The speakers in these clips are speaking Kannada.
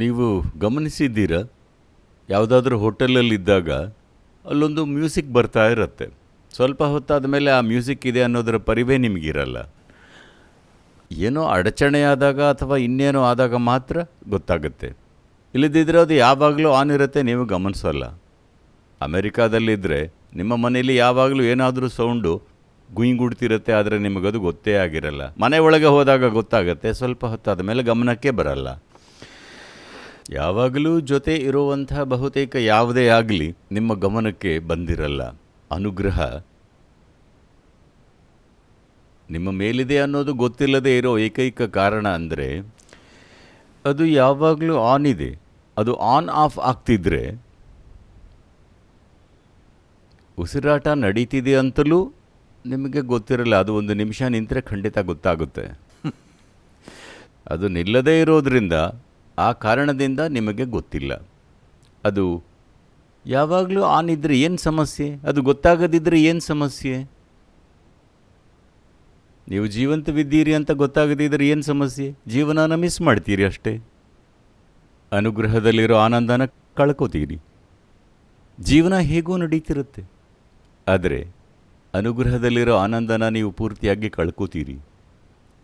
ನೀವು ಗಮನಿಸಿದ್ದೀರಾ? ಯಾವುದಾದ್ರೂ ಹೋಟೆಲಲ್ಲಿದ್ದಾಗ ಅಲ್ಲೊಂದು ಮ್ಯೂಸಿಕ್ ಬರ್ತಾ ಇರುತ್ತೆ. ಸ್ವಲ್ಪ ಹೊತ್ತಾದ ಮೇಲೆ ಆ ಮ್ಯೂಸಿಕ್ ಇದೆ ಅನ್ನೋದರ ಪರಿವೇ ನಿಮಗಿರಲ್ಲ. ಏನೋ ಅಡಚಣೆ ಆದಾಗ ಅಥವಾ ಇನ್ನೇನೋ ಆದಾಗ ಮಾತ್ರ ಗೊತ್ತಾಗುತ್ತೆ. ಇಲ್ಲದಿದ್ದರೆ ಅದು ಯಾವಾಗಲೂ ಆನ್ ಇರುತ್ತೆ, ನೀವು ಗಮನಿಸೋಲ್ಲ. ಅಮೆರಿಕಾದಲ್ಲಿದ್ದರೆ ನಿಮ್ಮ ಮನೆಯಲ್ಲಿ ಯಾವಾಗಲೂ ಏನಾದರೂ ಸೌಂಡು ಗುಂಗುಡ್ತಿರುತ್ತೆ ಆದರೆ ನಿಮಗದು ಗೊತ್ತೇ ಆಗಿರಲ್ಲ. ಮನೆ ಒಳಗೆ ಹೋದಾಗ ಗೊತ್ತಾಗುತ್ತೆ, ಸ್ವಲ್ಪ ಹೊತ್ತಾದ ಮೇಲೆ ಗಮನಕ್ಕೆ ಬರಲ್ಲ. ಯಾವಾಗಲೂ ಜೊತೆ ಇರುವಂಥ ಬಹುತೇಕ ಯಾವುದೇ ಆಗಲಿ ನಿಮ್ಮ ಗಮನಕ್ಕೆ ಬಂದಿರಲ್ಲ. ಅನುಗ್ರಹ ನಿಮ್ಮ ಮೇಲಿದೆ ಅನ್ನೋದು ಗೊತ್ತಿಲ್ಲದೆ ಇರೋ ಏಕೈಕ ಕಾರಣ ಅಂದರೆ ಅದು ಯಾವಾಗಲೂ ಆನ್ ಇದೆ. ಅದು ಆನ್ ಆಫ್ ಆಗ್ತಿದ್ರೆ ಉಸಿರಾಟ ನಡೀತಿದೆ ಅಂತಲೂ ನಿಮಗೆ ಗೊತ್ತಿರಲ್ಲ. ಅದು ಒಂದು ನಿಮಿಷ ನಿಂತರೆ ಖಂಡಿತ ಗೊತ್ತಾಗುತ್ತೆ. ಅದು ನಿಲ್ಲದೇ ಇರೋದ್ರಿಂದ ಆ ಕಾರಣದಿಂದ ನಿಮಗೆ ಗೊತ್ತಿಲ್ಲ. ಅದು ಯಾವಾಗಲೂ ಆನ್ ಇದ್ದರೆ ಏನು ಸಮಸ್ಯೆ? ಅದು ಗೊತ್ತಾಗದಿದ್ದರೆ ಏನು ಸಮಸ್ಯೆ? ನೀವು ಜೀವಂತವಿದ್ದೀರಿ ಅಂತ ಗೊತ್ತಾಗದಿದ್ದರೆ ಏನು ಸಮಸ್ಯೆ? ಜೀವನನ ಮಿಸ್ ಮಾಡ್ತೀರಿ ಅಷ್ಟೇ. ಅನುಗ್ರಹದಲ್ಲಿರೋ ಆನಂದನ ಕಳ್ಕೋತೀರಿ. ಜೀವನ ಹೇಗೋ ನಡೀತಿರುತ್ತೆ. ಆದರೆ ಅನುಗ್ರಹದಲ್ಲಿರೋ ಆನಂದನ ನೀವು ಪೂರ್ತಿಯಾಗಿ ಕಳ್ಕೋತೀರಿ.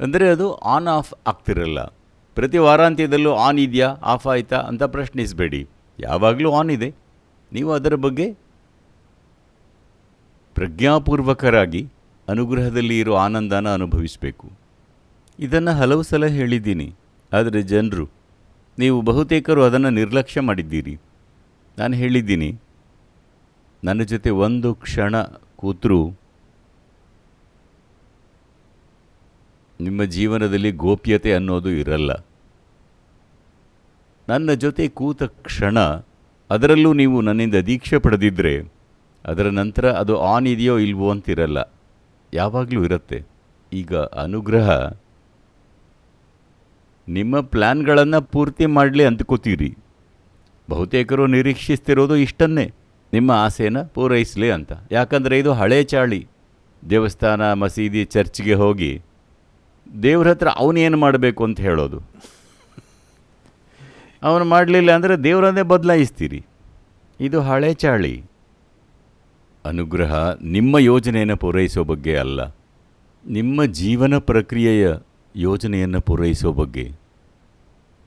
ಅಂದರೆ ಅದು ಆನ್ ಆಫ್ ಆಗ್ತಿರಲ್ಲ. ಪ್ರತಿ ವಾರಾಂತ್ಯದಲ್ಲೂ ಆನ್ ಇದೆಯಾ ಆಫ್ ಆಯಿತಾ ಅಂತ ಪ್ರಶ್ನಿಸಬೇಡಿ. ಯಾವಾಗಲೂ ಆನ್ ಇದೆ. ನೀವು ಅದರ ಬಗ್ಗೆ ಪ್ರಜ್ಞಾಪೂರ್ವಕರಾಗಿ ಅನುಗ್ರಹದಲ್ಲಿ ಇರೋ ಆನಂದನ ಅನುಭವಿಸಬೇಕು. ಇದನ್ನು ಹಲವು ಸಲ ಹೇಳಿದ್ದೀನಿ. ಆದರೆ ಜನರು, ನೀವು ಬಹುತೇಕರು ಅದನ್ನು ನಿರ್ಲಕ್ಷ್ಯ ಮಾಡಿದ್ದೀರಿ. ನಾನು ಹೇಳಿದ್ದೀನಿ, ನನ್ನ ಜೊತೆ ಒಂದು ಕ್ಷಣ ಕೂತರೂ ನಿಮ್ಮ ಜೀವನದಲ್ಲಿ ಗೋಪ್ಯತೆ ಅನ್ನೋದು ಇರಲ್ಲ. ನನ್ನ ಜೊತೆ ಕೂತ ಕ್ಷಣ ಅದರಲ್ಲೂ ನೀವು ನನ್ನಿಂದ ದೀಕ್ಷೆ ಪಡೆದಿದ್ದರೆ ಅದರ ನಂತರ ಅದು ಆನ್ ಇದೆಯೋ ಇಲ್ವೋ ಅಂತಿರಲ್ಲ. ಯಾವಾಗಲೂ ಇರುತ್ತೆ. ಈಗ ಅನುಗ್ರಹ. ನಿಮ್ಮ ಪ್ಲ್ಯಾನ್ಗಳನ್ನು ಪೂರ್ತಿ ಮಾಡಲಿ ಅಂದ್ಕೋತೀರಿ. ಬಹುತೇಕರು ನಿರೀಕ್ಷಿಸ್ತಿರೋದು ಇಷ್ಟನ್ನೇ. ನಿಮ್ಮ ಆಸೆಯನ್ನು ಪೂರೈಸಲಿ ಅಂತ. ಯಾಕಂದರೆ ಇದು ಹಳೆ ಚಾಳಿ. ದೇವಸ್ಥಾನ, ಮಸೀದಿ, ಚರ್ಚ್ಗೆ ಹೋಗಿ ದೇವ್ರ ಹತ್ರ ಅವನೇನು ಮಾಡಬೇಕು ಅಂತ ಹೇಳೋದು? ಅವನು ಮಾಡಲಿಲ್ಲ ಅಂದರೆ ದೇವರನ್ನೇ ಬದಲಾಯಿಸ್ತೀರಿ. ಇದು ಹಳೆ ಚಾಳಿ. ಅನುಗ್ರಹ ನಿಮ್ಮ ಯೋಜನೆಯನ್ನು ಪೂರೈಸೋ ಬಗ್ಗೆ ಅಲ್ಲ. ನಿಮ್ಮ ಜೀವನ ಪ್ರಕ್ರಿಯೆಯ ಯೋಜನೆಯನ್ನು ಪೂರೈಸೋ ಬಗ್ಗೆ.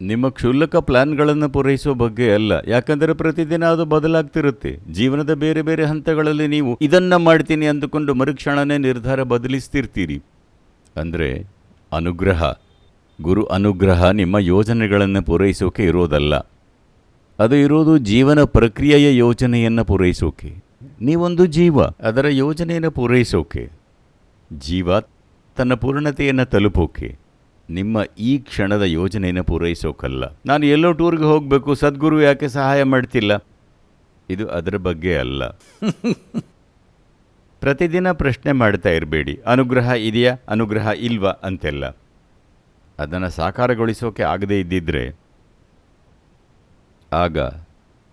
ನಿಮ್ಮ ಕ್ಷುಲ್ಲಕ ಪ್ಲ್ಯಾನ್ಗಳನ್ನು ಪೂರೈಸೋ ಬಗ್ಗೆ ಅಲ್ಲ. ಯಾಕಂದರೆ ಪ್ರತಿದಿನ ಅದು ಬದಲಾಗ್ತಿರುತ್ತೆ. ಜೀವನದ ಬೇರೆ ಬೇರೆ ಹಂತಗಳಲ್ಲಿ ನೀವು ಇದನ್ನು ಮಾಡ್ತೀನಿ ಅಂದುಕೊಂಡು ಮರುಕ್ಷಣನೇ ನಿರ್ಧಾರ ಬದಲಿಸ್ತಿರ್ತೀರಿ. ಅಂದರೆ ಅನುಗ್ರಹ. ಗುರು ಅನುಗ್ರಹ ನಿಮ್ಮ ಯೋಜನೆಗಳನ್ನು ಪೂರೈಸೋಕೆ ಇರೋದಲ್ಲ. ಅದು ಇರೋದು ಜೀವನ ಪ್ರಕ್ರಿಯೆಯ ಯೋಜನೆಯನ್ನು ಪೂರೈಸೋಕೆ. ನೀವೊಂದು ಜೀವ, ಅದರ ಯೋಜನೆಯನ್ನು ಪೂರೈಸೋಕೆ. ಜೀವ ತನ್ನ ಪೂರ್ಣತೆಯನ್ನು ತಲುಪೋಕೆ. ನಿಮ್ಮ ಈ ಕ್ಷಣದ ಯೋಜನೆಯನ್ನು ಪೂರೈಸೋಕಲ್ಲ. ನಾನು ಎಲ್ಲೋ ಟೂರ್ಗೆ ಹೋಗಬೇಕು, ಸದ್ಗುರು ಯಾಕೆ ಸಹಾಯ ಮಾಡ್ತಿಲ್ಲ? ಇದು ಅದರ ಬಗ್ಗೆ ಅಲ್ಲ. ಪ್ರತಿದಿನ ಪ್ರಶ್ನೆ ಮಾಡ್ತಾ ಇರಬೇಡಿ. ಅನುಗ್ರಹ ಇದೆಯಾ? ಅನುಗ್ರಹ ಇಲ್ವಾ? ಅಂತೆಲ್ಲ. ಅದನ್ನು ಸಾಕಾರಗೊಳಿಸೋಕೆ ಆಗದೇ ಇದ್ದಿದ್ದರೆ ಆಗ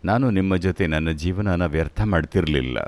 ನಾನು ನಿಮ್ಮ ಜೊತೆ ನನ್ನ ಜೀವನನ ವ್ಯರ್ಥ ಮಾಡ್ತಿರಲಿಲ್ಲ.